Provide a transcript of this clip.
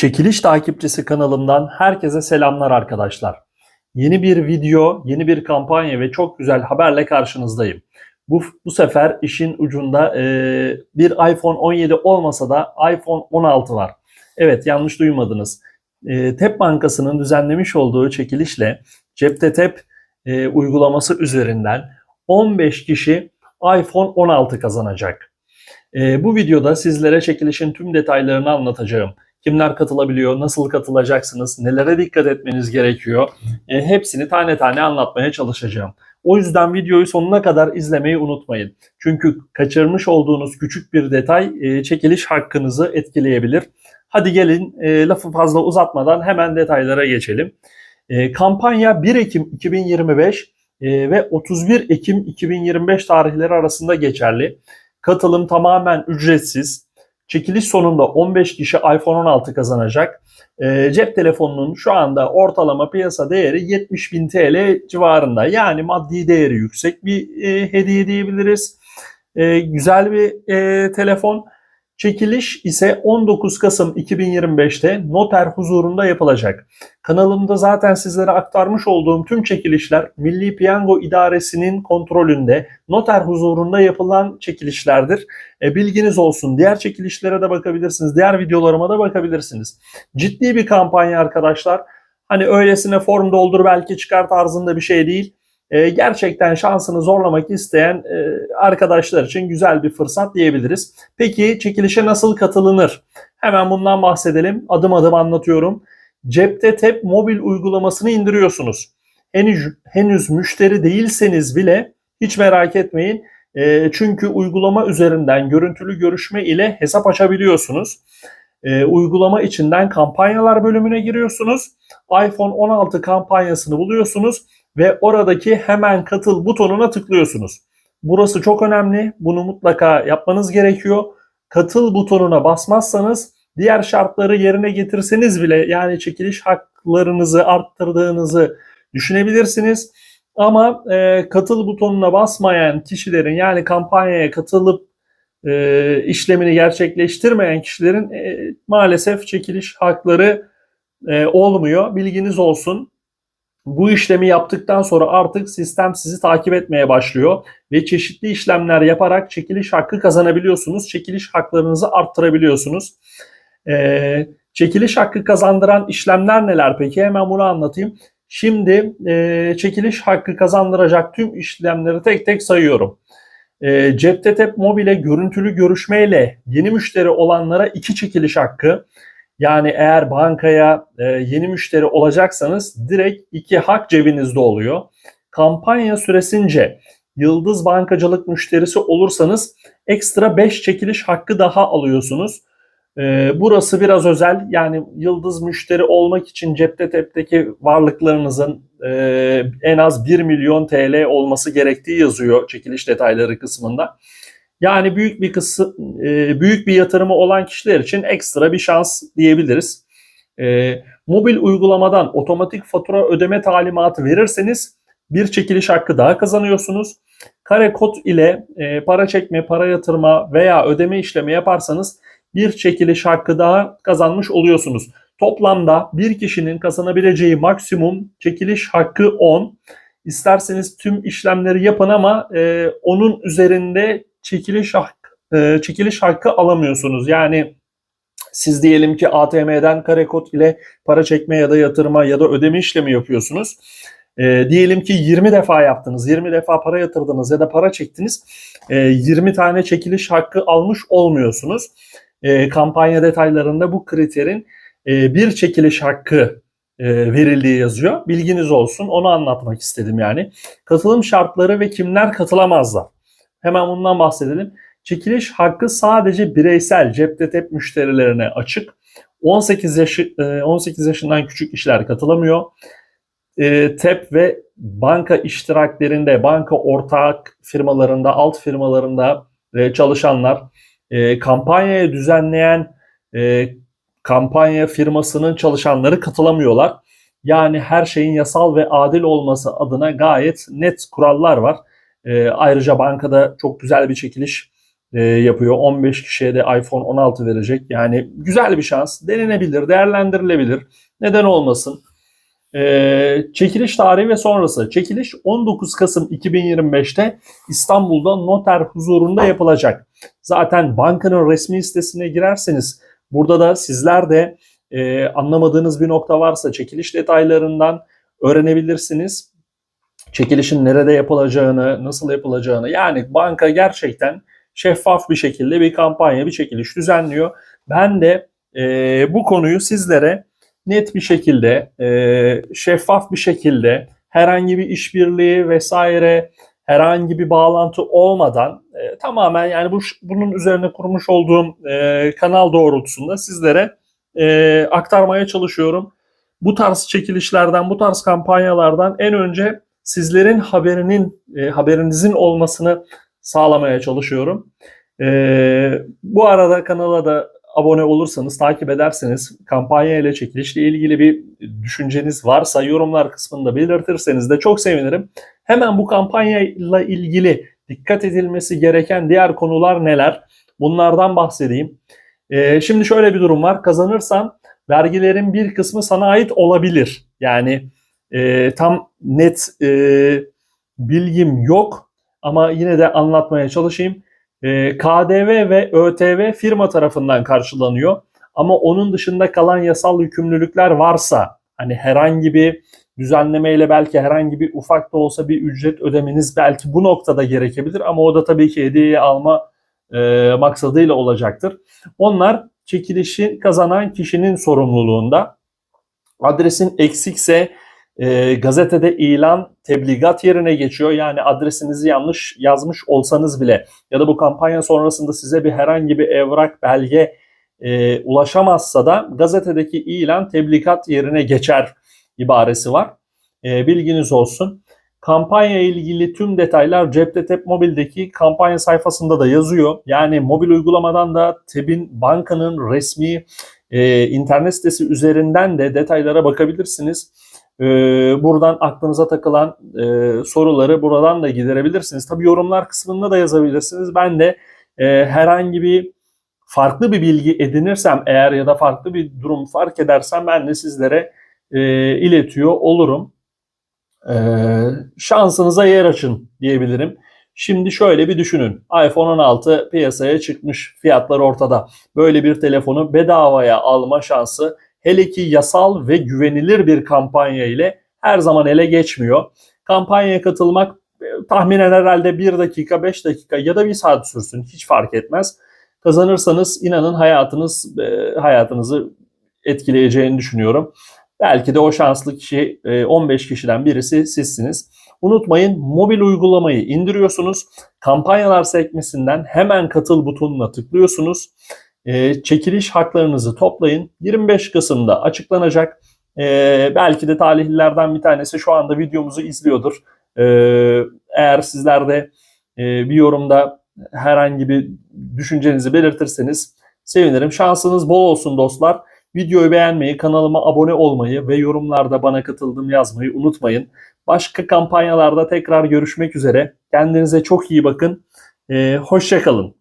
Çekiliş takipçisi kanalımdan herkese selamlar arkadaşlar. Yeni bir video, yeni bir kampanya ve çok güzel haberle karşınızdayım. Bu, bu sefer işin ucunda e, bir iPhone 17 olmasa da iPhone 16 var. Evet yanlış duymadınız. E, TEP Bankası'nın düzenlemiş olduğu çekilişle Cepte TEP e, uygulaması üzerinden 15 kişi iPhone 16 kazanacak. E, bu videoda sizlere çekilişin tüm detaylarını anlatacağım. Kimler katılabiliyor, nasıl katılacaksınız, nelere dikkat etmeniz gerekiyor. E, hepsini tane tane anlatmaya çalışacağım. O yüzden videoyu sonuna kadar izlemeyi unutmayın. Çünkü kaçırmış olduğunuz küçük bir detay e, çekiliş hakkınızı etkileyebilir. Hadi gelin e, lafı fazla uzatmadan hemen detaylara geçelim. E, kampanya 1 Ekim 2025 e, ve 31 Ekim 2025 tarihleri arasında geçerli. Katılım tamamen ücretsiz. Çekiliş sonunda 15 kişi iPhone 16 kazanacak. E, cep telefonunun şu anda ortalama piyasa değeri 70.000 TL civarında. Yani maddi değeri yüksek bir e, hediye diyebiliriz. E, güzel bir e, telefon. Çekiliş ise 19 Kasım 2025'te noter huzurunda yapılacak. Kanalımda zaten sizlere aktarmış olduğum tüm çekilişler Milli Piyango İdaresi'nin kontrolünde noter huzurunda yapılan çekilişlerdir. E, bilginiz olsun. Diğer çekilişlere de bakabilirsiniz. Diğer videolarıma da bakabilirsiniz. Ciddi bir kampanya arkadaşlar. Hani öylesine form doldur belki çıkar tarzında bir şey değil. E, gerçekten şansını zorlamak isteyen e, arkadaşlar için güzel bir fırsat diyebiliriz. Peki çekilişe nasıl katılınır? Hemen bundan bahsedelim. Adım adım anlatıyorum. Cepte Tep mobil uygulamasını indiriyorsunuz. Henüz, henüz müşteri değilseniz bile hiç merak etmeyin. E, çünkü uygulama üzerinden görüntülü görüşme ile hesap açabiliyorsunuz. E, uygulama içinden kampanyalar bölümüne giriyorsunuz. iPhone 16 kampanyasını buluyorsunuz ve oradaki hemen katıl butonuna tıklıyorsunuz. Burası çok önemli. Bunu mutlaka yapmanız gerekiyor. Katıl butonuna basmazsanız diğer şartları yerine getirseniz bile yani çekiliş haklarınızı arttırdığınızı düşünebilirsiniz. Ama e, katıl butonuna basmayan kişilerin yani kampanyaya katılıp e, işlemini gerçekleştirmeyen kişilerin e, maalesef çekiliş hakları e, olmuyor. Bilginiz olsun. Bu işlemi yaptıktan sonra artık sistem sizi takip etmeye başlıyor ve çeşitli işlemler yaparak çekiliş hakkı kazanabiliyorsunuz. Çekiliş haklarınızı arttırabiliyorsunuz. Ee, çekiliş hakkı kazandıran işlemler neler peki? Hemen bunu anlatayım. Şimdi e, çekiliş hakkı kazandıracak tüm işlemleri tek tek sayıyorum. E, Cepte Tep Mobile görüntülü görüşmeyle yeni müşteri olanlara iki çekiliş hakkı, yani eğer bankaya e, yeni müşteri olacaksanız direkt iki hak cebinizde oluyor. Kampanya süresince Yıldız Bankacılık müşterisi olursanız ekstra 5 çekiliş hakkı daha alıyorsunuz. E, burası biraz özel. Yani Yıldız müşteri olmak için cepte tepteki varlıklarınızın e, en az 1 milyon TL olması gerektiği yazıyor çekiliş detayları kısmında. Yani büyük bir kısım e, büyük bir yatırımı olan kişiler için ekstra bir şans diyebiliriz. E, mobil uygulamadan otomatik fatura ödeme talimatı verirseniz bir çekiliş hakkı daha kazanıyorsunuz. Kare kod ile e, para çekme, para yatırma veya ödeme işlemi yaparsanız bir çekiliş hakkı daha kazanmış oluyorsunuz. Toplamda bir kişinin kazanabileceği maksimum çekiliş hakkı 10. İsterseniz tüm işlemleri yapın ama e, onun üzerinde çekiliş hakkı, e, çekiliş hakkı alamıyorsunuz. Yani siz diyelim ki ATM'den kare kod ile para çekme ya da yatırma ya da ödeme işlemi yapıyorsunuz. E, diyelim ki 20 defa yaptınız, 20 defa para yatırdınız ya da para çektiniz. E, 20 tane çekiliş hakkı almış olmuyorsunuz. E, kampanya detaylarında bu kriterin e, bir çekiliş hakkı e, verildiği yazıyor. Bilginiz olsun. Onu anlatmak istedim yani. Katılım şartları ve kimler katılamazlar. Hemen bundan bahsedelim. Çekiliş hakkı sadece bireysel tep müşterilerine açık. 18 yaşı 18 yaşından küçük kişiler katılamıyor. E, TEP ve banka iştiraklerinde, banka ortak firmalarında, alt firmalarında e, çalışanlar, e, kampanyayı düzenleyen kampanya firmasının çalışanları katılamıyorlar. Yani her şeyin yasal ve adil olması adına gayet net kurallar var. E, ayrıca bankada çok güzel bir çekiliş e, yapıyor. 15 kişiye de iPhone 16 verecek. Yani güzel bir şans. Denenebilir, değerlendirilebilir. Neden olmasın? E, çekiliş tarihi ve sonrası. Çekiliş 19 Kasım 2025'te İstanbul'da noter huzurunda yapılacak. Zaten bankanın resmi sitesine girerseniz burada da sizler de e, anlamadığınız bir nokta varsa çekiliş detaylarından öğrenebilirsiniz. Çekilişin nerede yapılacağını, nasıl yapılacağını yani banka gerçekten şeffaf bir şekilde bir kampanya, bir çekiliş düzenliyor. Ben de e, bu konuyu sizlere net bir şekilde, e, şeffaf bir şekilde herhangi bir işbirliği vesaire herhangi bir bağlantı olmadan e, tamamen yani bu bunun üzerine kurmuş olduğum e, kanal doğrultusunda sizlere e, aktarmaya çalışıyorum. Bu tarz çekilişlerden, bu tarz kampanyalardan en önce sizlerin haberinin e, haberinizin olmasını sağlamaya çalışıyorum. E, bu arada kanala da abone olursanız, takip ederseniz, kampanya ile çekilişle ilgili bir düşünceniz varsa yorumlar kısmında belirtirseniz de çok sevinirim. Hemen bu kampanyayla ilgili dikkat edilmesi gereken diğer konular neler? Bunlardan bahsedeyim. Ee, şimdi şöyle bir durum var. Kazanırsan vergilerin bir kısmı sana ait olabilir. Yani e, tam net e, bilgim yok ama yine de anlatmaya çalışayım. E, KDV ve ÖTV firma tarafından karşılanıyor. Ama onun dışında kalan yasal yükümlülükler varsa hani herhangi bir düzenlemeyle belki herhangi bir ufak da olsa bir ücret ödemeniz belki bu noktada gerekebilir ama o da tabii ki hediyeyi alma e, maksadıyla olacaktır. Onlar çekilişi kazanan kişinin sorumluluğunda. Adresin eksikse e, gazetede ilan tebligat yerine geçiyor. Yani adresinizi yanlış yazmış olsanız bile ya da bu kampanya sonrasında size bir herhangi bir evrak, belge e, ulaşamazsa da gazetedeki ilan tebligat yerine geçer ibaresi var. E, bilginiz olsun. Kampanya ilgili tüm detaylar Cepte Tep Mobil'deki kampanya sayfasında da yazıyor. Yani mobil uygulamadan da TEB'in bankanın resmi e, internet sitesi üzerinden de detaylara bakabilirsiniz. E, buradan aklınıza takılan e, soruları buradan da giderebilirsiniz. Tabi yorumlar kısmında da yazabilirsiniz. Ben de e, herhangi bir farklı bir bilgi edinirsem eğer ya da farklı bir durum fark edersem ben de sizlere e, iletiyor olurum. E, şansınıza yer açın diyebilirim. Şimdi şöyle bir düşünün. iPhone 16 piyasaya çıkmış. Fiyatlar ortada. Böyle bir telefonu bedavaya alma şansı hele ki yasal ve güvenilir bir kampanya ile her zaman ele geçmiyor. Kampanyaya katılmak e, tahminen herhalde 1 dakika, 5 dakika ya da 1 saat sürsün. Hiç fark etmez. Kazanırsanız inanın hayatınız e, hayatınızı etkileyeceğini düşünüyorum. Belki de o şanslı kişi 15 kişiden birisi sizsiniz. Unutmayın mobil uygulamayı indiriyorsunuz. Kampanyalar sekmesinden hemen katıl butonuna tıklıyorsunuz. E, çekiliş haklarınızı toplayın. 25 Kasım'da açıklanacak. E, belki de talihlilerden bir tanesi şu anda videomuzu izliyordur. E, eğer sizler de e, bir yorumda herhangi bir düşüncenizi belirtirseniz sevinirim. Şansınız bol olsun dostlar. Videoyu beğenmeyi, kanalıma abone olmayı ve yorumlarda bana katıldım yazmayı unutmayın. Başka kampanyalarda tekrar görüşmek üzere. Kendinize çok iyi bakın. Ee, Hoşçakalın.